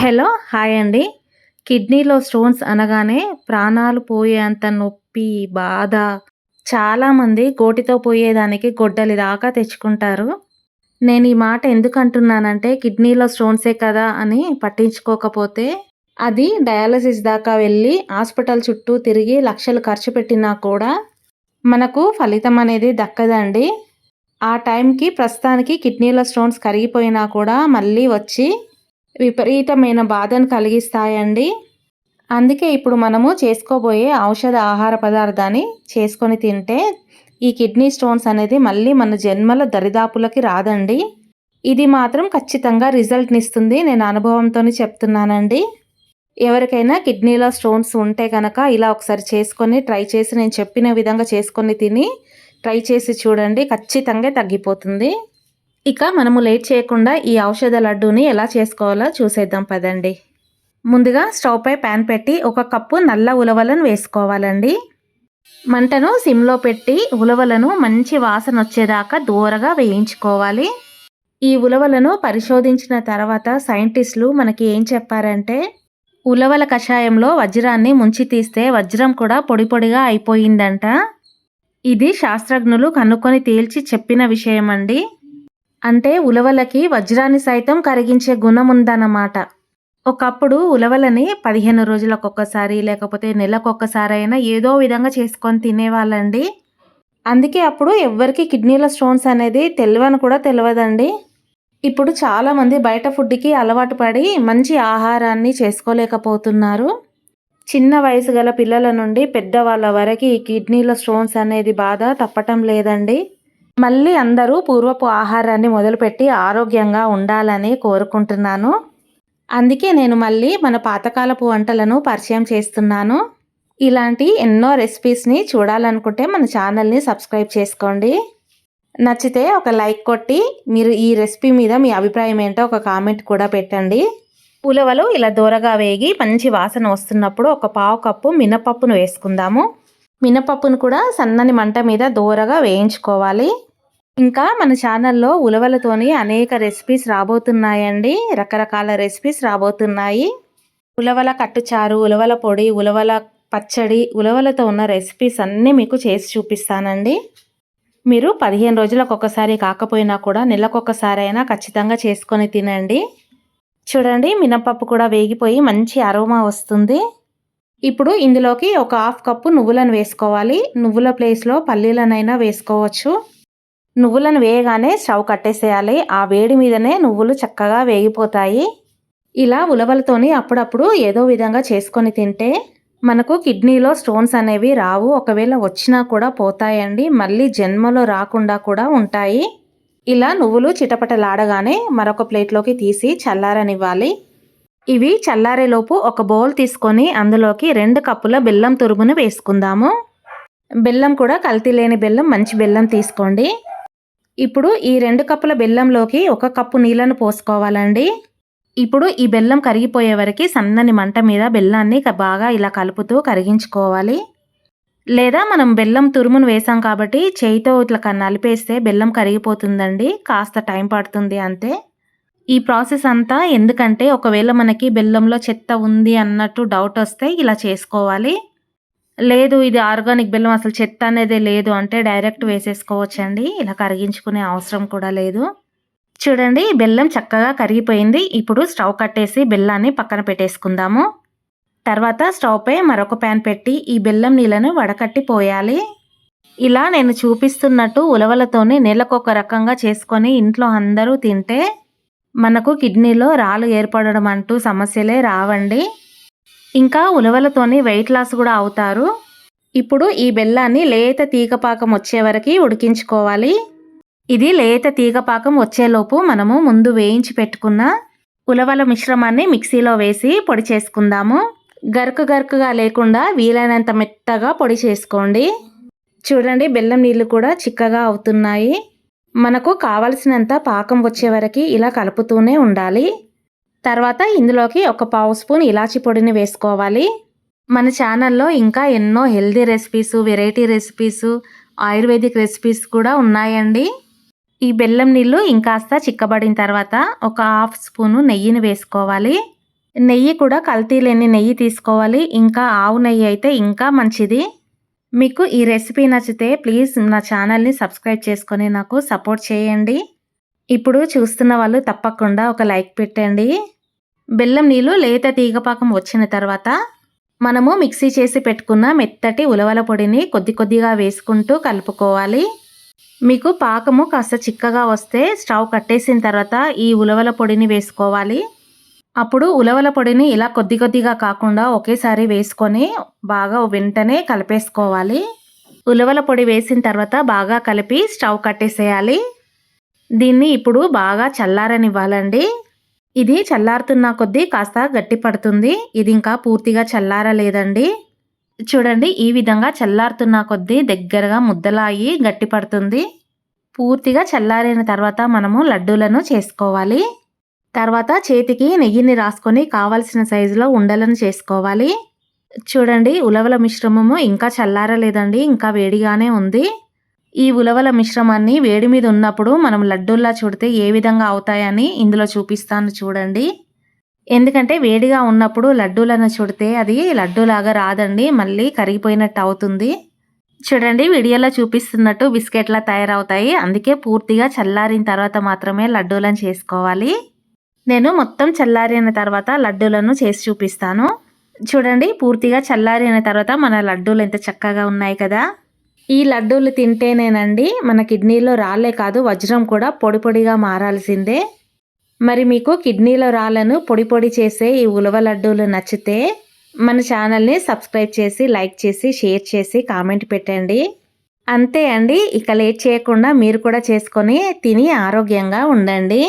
Hello hi అండి. కిడ్నీలో stones అనగానే ప్రాణాలు పోయేంత నొప్పి బాధ చాలామంది గోటితో పోయేదానికి గొడ్డలి దాకా తెచ్చుకుంటారు. నేను ఈ మాట ఎందుకు అంటున్నానంటే కిడ్నీలో స్టోన్సే కదా అని పట్టించుకోకపోతే అది డయాలసిస్ దాకా వెళ్ళి హాస్పిటల్ చుట్టూ తిరిగి లక్షలు ఖర్చు పెట్టినా కూడా మనకు ఫలితం అనేది దక్కదండి. ఆ టైంకి ప్రస్తుతానికి కిడ్నీలో స్టోన్స్ కరిగిపోయినా కూడా మళ్ళీ వచ్చి విపరీతమైన బాధను కలిగిస్తాయండి. అందుకే ఇప్పుడు మనము చేసుకోబోయే ఔషధ ఆహార పదార్థాన్ని చేసుకొని తింటే ఈ కిడ్నీ స్టోన్స్ అనేది మళ్ళీ మన జన్మల దరిదాపులకి రాదండి. ఇది మాత్రం ఖచ్చితంగా రిజల్ట్ని ఇస్తుంది. నేను అనుభవంతో చెప్తున్నానండి. ఎవరికైనా కిడ్నీలో స్టోన్స్ ఉంటే కనుక ఇలా ఒకసారి చేసుకొని ట్రై చేసి నేను చెప్పిన విధంగా చేసుకొని తిని ట్రై చేసి చూడండి. ఖచ్చితంగా తగ్గిపోతుంది. ఇక మనము లేట్ చేయకుండా ఈ ఔషధ లడ్డూని ఎలా చేసుకోవాలో చూసేద్దాం పదండి. ముందుగా స్టవ్ పై ప్యాన్ పెట్టి ఒక కప్పు నల్ల ఉలవలను వేసుకోవాలండి. మంటను సిమ్లో పెట్టి ఉలవలను మంచి వాసన వచ్చేదాకా దూరగా వేయించుకోవాలి. ఈ ఉలవలను పరిశోధించిన తర్వాత సైంటిస్టులు మనకి ఏం చెప్పారంటే ఉలవల కషాయంలో వజ్రాన్ని ముంచి తీస్తే వజ్రం కూడా పొడి పొడిగా అయిపోయిందంట. ఇది శాస్త్రజ్ఞులు కనుక్కొని తేల్చి చెప్పిన విషయం అండి అంటే ఉలవలకి వజ్రాన్ని సైతం కరిగించే గుణం ఉందన్నమాట ఒకప్పుడు ఉలవలని పదిహేను రోజులకు లేకపోతే నెలకొకసారైనా అయినా ఏదో విధంగా చేసుకొని తినేవాళ్ళండి. అందుకే అప్పుడు ఎవ్వరికి కిడ్నీల స్టోన్స్ అనేది తెలియని కూడా తెలియదండి ఇప్పుడు చాలామంది బయట ఫుడ్కి అలవాటు పడి మంచి ఆహారాన్ని చేసుకోలేకపోతున్నారు. చిన్న వయసు గల పిల్లల నుండి పెద్దవాళ్ళ వరకు ఈ కిడ్నీల స్టోన్స్ అనేది బాధ తప్పటం లేదండి. మళ్ళీ అందరూ పూర్వపు ఆహారాన్ని మొదలుపెట్టి ఆరోగ్యంగా ఉండాలని కోరుకుంటున్నాను. అందుకే నేను మళ్ళీ మన పాతకాలపు వంటలను పరిచయం చేస్తున్నాను. ఇలాంటి ఎన్నో రెసిపీస్ని చూడాలనుకుంటే మన ఛానల్ని సబ్స్క్రైబ్ చేసుకోండి. నచ్చితే ఒక లైక్ కొట్టి మీరు ఈ రెసిపీ మీద మీ అభిప్రాయం ఏంటో ఒక కామెంట్ కూడా పెట్టండి. ఉలవలు ఇలా దూరగా వేగి మంచి వాసన వస్తున్నప్పుడు ఒక పావు కప్పు మినపప్పును వేసుకుందాము. మినపప్పును కూడా సన్నని మంట మీద దూరగా వేయించుకోవాలి. ఇంకా మన ఛానల్లో ఉలవలతోని అనేక రెసిపీస్ రాబోతున్నాయండి. రకరకాల రెసిపీస్ రాబోతున్నాయి. ఉలవల కట్టుచారు ఉలవల పొడి ఉలవల పచ్చడి ఉలవలతో ఉన్న రెసిపీస్ అన్నీ మీకు చేసి చూపిస్తానండి. మీరు పదిహేను రోజులకు ఒకసారి కాకపోయినా కూడా నెలకొకసారి అయినా ఖచ్చితంగా చేసుకొని తినండి. చూడండి మినపప్పు కూడా వేగిపోయి మంచి అరోమా వస్తుంది. ఇప్పుడు ఇందులోకి ఒక హాఫ్ కప్పు నువ్వులను వేసుకోవాలి. నువ్వుల ప్లేస్లో పల్లీలనైనా వేసుకోవచ్చు. నువ్వులను వేయగానే స్టవ్ కట్టేసేయాలి. ఆ వేడి మీదనే నువ్వులు చక్కగా వేగిపోతాయి. ఇలా ఉలవలతోని అప్పుడప్పుడు ఏదో విధంగా చేసుకొని తింటే మనకు కిడ్నీలో స్టోన్స్ అనేవి రావు. ఒకవేళ వచ్చినా కూడా పోతాయండి. మళ్ళీ జన్మలో రాకుండా కూడా ఉంటాయి. ఇలా నువ్వులు చిటపటలాడగానే మరొక ప్లేట్లోకి తీసి చల్లారనివ్వాలి. ఇవి చల్లారేలోపు ఒక బౌల్ తీసుకొని అందులోకి రెండు కప్పుల బెల్లం తురుమును వేసుకుందాము. బెల్లం కూడా కల్తీ లేని బెల్లం మంచి బెల్లం తీసుకోండి. ఇప్పుడు ఈ రెండు కప్పుల బెల్లంలోకి ఒక కప్పు నీళ్ళను పోసుకోవాలండి. ఇప్పుడు ఈ బెల్లం కరిగిపోయే వరకు సన్నని మంట మీద బెల్లాన్ని బాగా ఇలా కలుపుతూ కరిగించుకోవాలి. లేదా మనం బెల్లం తురుమును వేసాం కాబట్టి చేయితో ఇట్లా నలిపేస్తే బెల్లం కరిగిపోతుందండి. కాస్త టైం పడుతుంది అంతే. ఈ ప్రాసెస్ అంతా ఎందుకంటే ఒకవేళ మనకి బెల్లంలో చెత్త ఉంది అన్నట్టు డౌట్ వస్తే ఇలా చేసుకోవాలి. లేదు ఇది ఆర్గానిక్ బెల్లం అసలు చెత్త అనేది లేదు. అంటే డైరెక్ట్ వేసేసుకోవచ్చండి. ఇలా కరిగించుకునే అవసరం కూడా లేదు. చూడండి బెల్లం చక్కగా కరిగిపోయింది. ఇప్పుడు స్టవ్ కట్టేసి బెల్లాన్ని పక్కన పెట్టేసుకుందాము. తర్వాత స్టవ్పై మరొక ప్యాన్ పెట్టి ఈ బెల్లం నీళ్ళను వడకట్టి పోయాలి. ఇలా నేను చూపిస్తున్నట్టు ఉలవలతోనే నెలకొక రకంగా చేసుకొని ఇంట్లో అందరూ తింటే మనకు కిడ్నీలో రాళ్ళు ఏర్పడడం అంటూ సమస్యలే రావండి. ఇంకా ఉలవలతోని వెయిట్ లాస్ కూడా అవుతారు. ఇప్పుడు ఈ బెల్లాన్ని లేత తీగపాకం వచ్చే వరకు ఉడికించుకోవాలి. ఇది లేత తీగపాకం వచ్చేలోపు మనము ముందు వేయించి పెట్టుకున్న ఉలవల మిశ్రమాన్ని మిక్సీలో వేసి పొడి చేసుకుందాము. గరుకు గరుకుగా లేకుండా వీలైనంత మెత్తగా పొడి చేసుకోండి. చూడండి బెల్లం నీళ్ళు కూడా చిక్కగా అవుతున్నాయి. మనకు కావలసినంత పాకం వచ్చే వరకు ఇలా కలుపుతూనే ఉండాలి. తర్వాత ఇందులోకి ఒక పావు స్పూన్ ఇలాచి పొడిని వేసుకోవాలి. మన ఛానల్లో ఇంకా ఎన్నో healthy recipes variety recipes ayurvedic recipes కూడా ఉన్నాయండి. ఈ బెల్లం నీళ్ళు ఇంకాస్త చిక్కబడిన తర్వాత ఒక హాఫ్ స్పూను నెయ్యిని వేసుకోవాలి. నెయ్యి కూడా కల్తీ లేని నెయ్యి తీసుకోవాలి. ఇంకా ఆవు నెయ్యి అయితే ఇంకా మంచిది. మీకు ఈ రెసిపీ నచ్చితే ప్లీజ్ నా ఛానల్ని సబ్స్క్రైబ్ చేసుకొని నాకు సపోర్ట్ చేయండి. ఇప్పుడు చూస్తున్న వాళ్ళు తప్పకుండా ఒక లైక్ పెట్టండి. బెల్లం నీళ్ళు లేత తీగపాకం వచ్చిన తర్వాత మనము మిక్సీ చేసి పెట్టుకున్న మెత్తటి ఉలవల పొడిని కొద్ది కొద్దిగా వేసుకుంటూ కలుపుకోవాలి. మీకు పాకము కాస్త చిక్కగా వస్తే స్టవ్ కట్టేసిన తర్వాత ఈ ఉలవల పొడిని వేసుకోవాలి. అప్పుడు ఉలవల పొడిని ఇలా కొద్ది కొద్దిగా కాకుండా ఒకేసారి వేసుకొని బాగా వెంటనే కలిపేసుకోవాలి. ఉలవల పొడి వేసిన తర్వాత బాగా కలిపి స్టవ్ కట్టేసేయాలి. దీన్ని ఇప్పుడు బాగా చల్లారనివ్వాలండి. ఇది చల్లారుతున్న కొద్దీ కాస్త గట్టి పడుతుంది. ఇది ఇంకా పూర్తిగా చల్లారలేదండి. చూడండి ఈ విధంగా చల్లారుతున్న కొద్దీ దగ్గరగా ముద్దలాయి గట్టి పడుతుంది. పూర్తిగా చల్లారిన తర్వాత మనము లడ్డూలను చేసుకోవాలి. తర్వాత చేతికి నెయ్యిని రాసుకొని కావలసిన సైజులో ఉండలను చేసుకోవాలి. చూడండి ఉలవల మిశ్రమము ఇంకా చల్లారలేదండి. ఇంకా వేడిగానే ఉంది. ఈ ఉలవల మిశ్రమాన్ని వేడి మీద ఉన్నప్పుడు మనం లడ్డూల్లా చుడితే ఏ విధంగా అవుతాయని ఇందులో చూపిస్తాను చూడండి. ఎందుకంటే వేడిగా ఉన్నప్పుడు లడ్డూలను చుడితే అది లడ్డూలాగా రాదండి మళ్ళీ కరిగిపోయినట్టు అవుతుంది. చూడండి వీడియోలో చూపిస్తున్నట్టు బిస్కెట్లా తయారవుతాయి. అందుకే పూర్తిగా చల్లారిన తర్వాత మాత్రమే లడ్డూలను చేసుకోవాలి. నేను మొత్తం చల్లారిన తర్వాత లడ్డూలను చేసి చూపిస్తాను. చూడండి పూర్తిగా చల్లారిన తర్వాత మన లడ్డూలు ఎంత చక్కగా ఉన్నాయి కదా. ఈ లడ్డూలు తింటేనేనండి మన కిడ్నీలో రాళ్ళే కాదు వజ్రం కూడా పొడి పొడిగా మారాల్సిందే. మరి మీకు కిడ్నీలో రాళ్ళను పొడి పొడి చేసే ఈ ఉలవ లడ్డూలు నచ్చితే మన ఛానల్ని సబ్స్క్రైబ్ చేసి లైక్ చేసి షేర్ చేసి కామెంట్ పెట్టండి. అంతే అండి ఇక లేట్ చేయకుండా మీరు కూడా చేసుకొని తిని ఆరోగ్యంగా ఉండండి.